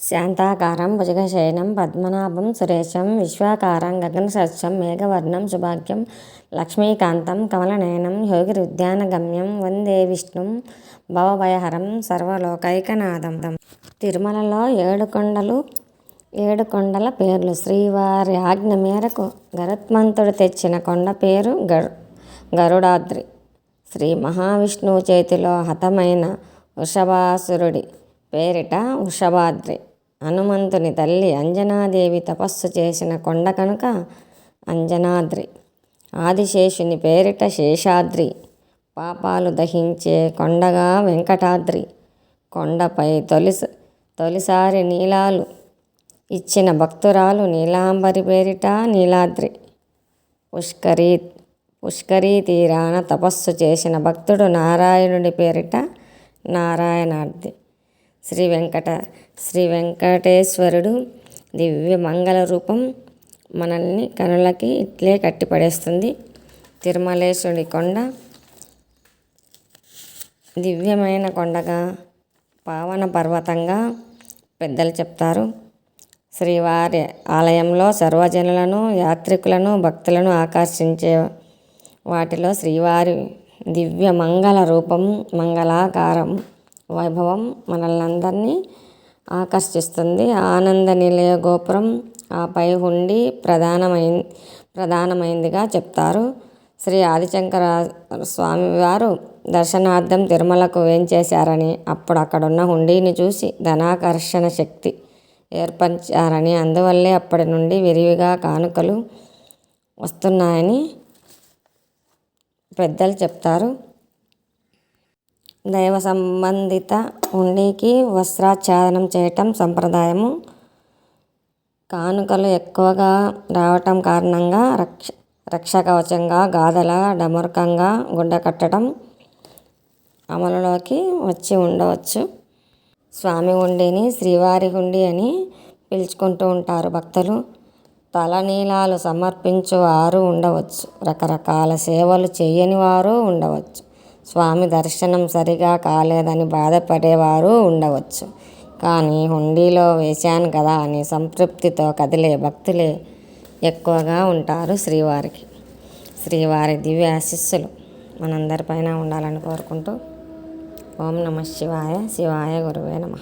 శాంతాకారం భుజగశయనం పద్మనాభం సురేశం విశ్వాకారం గగనసదృశం మేఘవర్ణం సుభాగ్యం లక్ష్మీకాంతం కమలనయనం యోగిరుద్యానగమ్యం వందే విష్ణుం భవభయహరం సర్వలోకైకనాథం. తిరుమలలో ఏడుకొండలు ఏడుకొండల పేర్లు. శ్రీవారి ఆజ్ఞ మేరకు గరుత్మంతుడు తెచ్చిన కొండ పేరు గరు గరుడాద్రి. శ్రీ మహావిష్ణువు చేతిలో హతమైన వృషభాసురుడి పేరిట వృషభాద్రి. హనుమంతుని తల్లి అంజనాదేవి తపస్సు చేసిన కొండ కనుక అంజనాద్రి. ఆదిశేషుని పేరిట శేషాద్రి. పాపాలు దహించే కొండగా వెంకటాద్రి. కొండపై తొలిస తొలిసారి నీలాలు. ఇచ్చిన భక్తురాలు నీలాంబరి పేరిట నీలాద్రి. పుష్కరీ పుష్కరీ తీరాన తపస్సు చేసిన భక్తుడు నారాయణుడి పేరిట నారాయణాద్రి. శ్రీ వెంకట శ్రీ వెంకటేశ్వరుడు దివ్య మంగళ రూపం మనల్ని కనులకి ఇట్లే కట్టిపడేస్తుంది. తిరుమలేశ్వరుడి కొండ దివ్యమైన కొండగా పావన పర్వతంగా పెద్దలు చెప్తారు. శ్రీవారి ఆలయంలో సర్వజనులను యాత్రికులను భక్తులను ఆకర్షించే వాటిలో శ్రీవారి దివ్య మంగళ రూపం మంగళాకారం వైభవం మనల్ని అందరినీ ఆకర్షిస్తుంది. ఆనంద నిలయ గోపురం ఆపై హుండి ప్రధానమైన ప్రధానమైందిగా చెప్తారు. శ్రీ ఆదిశంకర స్వామివారు దర్శనార్థం తిరుమలకు వేంచేశారని అప్పుడు అక్కడున్న హుండీని చూసి ధనాకర్షణ శక్తి ఏర్పరిచారని అందువల్లే అప్పటి నుండి విరివిగా కానుకలు వస్తున్నాయని పెద్దలు చెప్తారు. దైవ సంబంధిత హుండీకి వస్త్రాచ్ఛాదనం చేయటం సంప్రదాయము. కానుకలు ఎక్కువగా రావటం కారణంగా రక్ష రక్షకవచంగా గాథల డమరుకంగా గుడ్డ కట్టడం అమలులోకి వచ్చి ఉండవచ్చు. స్వామి హుండీని శ్రీవారి హుండీ అని పిలుచుకుంటూ ఉంటారు భక్తులు. తలనీలాలు సమర్పించేవారు ఉండవచ్చు. రకరకాల సేవలు చేయని వారు ఉండవచ్చు. స్వామి దర్శనం సరిగా కాలేదని బాధపడేవారు ఉండవచ్చు. కానీ హుండీలో వేశాను కదా అని సంతృప్తితో కదిలే భక్తులే ఎక్కువగా ఉంటారు శ్రీవారికి. శ్రీవారి దివ్య ఆశిస్సులు మనందరిపైన ఉండాలని కోరుకుంటూ ఓం నమ శివాయ శివాయ గురువే నమ.